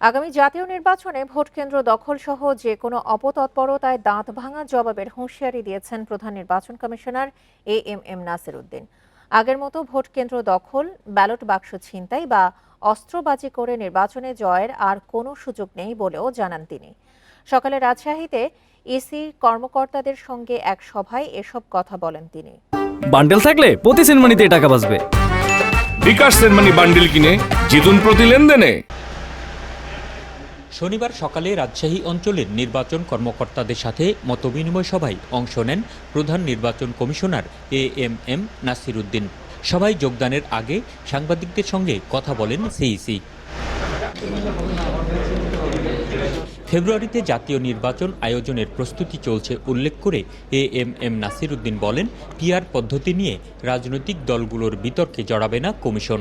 আগামী জাতীয় নির্বাচনে ভোট কেন্দ্র দখল সহ যে কোনো অপতৎপরতায় দাঁত ভাঙা জবাবের হুঁশিয়ারি দিয়েছেন প্রধান নির্বাচন commissioner A M M Nasir Uddin আগের মতো ভোট কেন্দ্র দখল ব্যালট বাক্স ছিনতাই বা অস্ত্রবাজি করে নির্বাচনে জয়ের আর কোনো সুযোগ নেই বলেও জানান তিনি। সকালে রাজশাহীতে ইসি কর্মকর্তাদের সঙ্গে এক সভায় এসব কথা বলেন তিনি। বান্ডেল থাকলে প্রতি সেনমানিতে টাকা বাঁচবে। বিকাশ সেনমানি বান্ডিল কিনে জিতুন প্রতি লেনদেনে। শনিবার সকালে রাজশাহী অঞ্চলের নির্বাচন কর্মকর্তাদের সাথে মতবিনিময় সভায় অংশ নেন প্রধান নির্বাচন commissioner A M M Nasir Uddin সভায় যোগদানের আগে সাংবাদিকদের সঙ্গে কথা বলেন সিইসি ফেব্রুয়ারিতে জাতীয় নির্বাচন আয়োজনের প্রস্তুতি চলছে উল্লেখ করে A M M Nasir Uddin বলেন, পিআর পদ্ধতি নিয়ে রাজনৈতিক দলগুলোর বিতর্কে জড়াবে না কমিশন।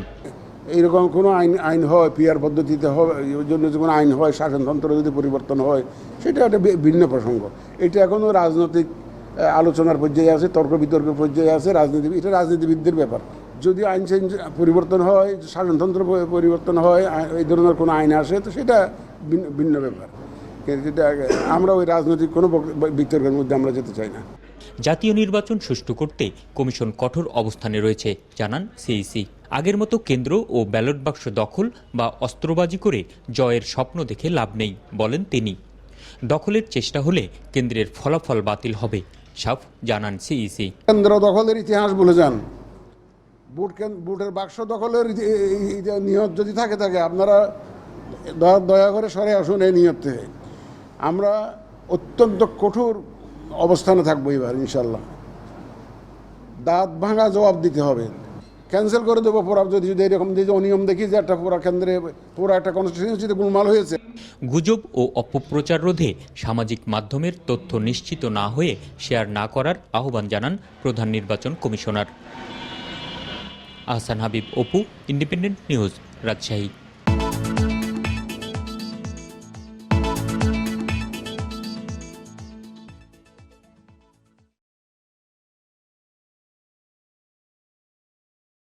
এইরকম কোনো আইন আইন হয়, পিয়ার পদ্ধতিতে ওই জন্য যে কোনো আইন হয়, শাসনতন্ত্র যদি পরিবর্তন হয়, সেটা একটা ভিন্ন প্রসঙ্গ। এটা এখনও রাজনৈতিক আলোচনার পর্যায়ে আছে, তর্ক বিতর্কের পর্যায়ে আছে, রাজনীতি, এটা রাজনীতিবিদদের ব্যাপার। যদি আইন চেঞ্জ, পরিবর্তন হয়, শাসনতন্ত্র পরিবর্তন হয় এই ধরনের কোনো আইন আসে, তো সেটা ভিন্ন- ব্যাপার। কিন্তু আমরা ওই রাজনৈতিক কোনো বিতর্কের মধ্যে আমরা যেতে চাই না। জাতীয় নির্বাচন সুষ্ঠু করতে কমিশন কঠোর অবস্থানে রয়েছে, জানান সিইসি আগের মতো কেন্দ্র ও ব্যালট বাক্স দখল বা অস্ত্রবাজি করে জয়ের স্বপ্ন দেখে লাভ নেই, বলেন তিনি। দখলের চেষ্টা হলে কেন্দ্রের ফলাফল বাতিল হবে, সাফ জানান সিইসি কেন্দ্র দখলের ইতিহাস বলে যান। বুটের বাক্স দখলের নিয়ত যদি থাকে থাকে, আপনারা দয়া করে সরে আসুন এই নিয়ত। থেকে আমরা অত্যন্ত কঠোর অবস্থানে থাকব এবার ইনশাল্লাহ দাঁত ভাঙা জবাব দিতে হবে। ক্যান্সেল করে দেবো পুরা, যদি যদি এরকম যে অনিয়ম দেখি যে একটা পুরা কেন্দ্রে পুরো একটা কনস্টিটিউন্সিতে গুলমাল হয়েছে। গুজব ও অপপ্রচার রোধে সামাজিক মাধ্যমের তথ্য নিশ্চিত না হয়ে শেয়ার না করার আহ্বান জানান প্রধান নির্বাচন commissioner. Ahsan Habib, Apu independent news Rajshahi.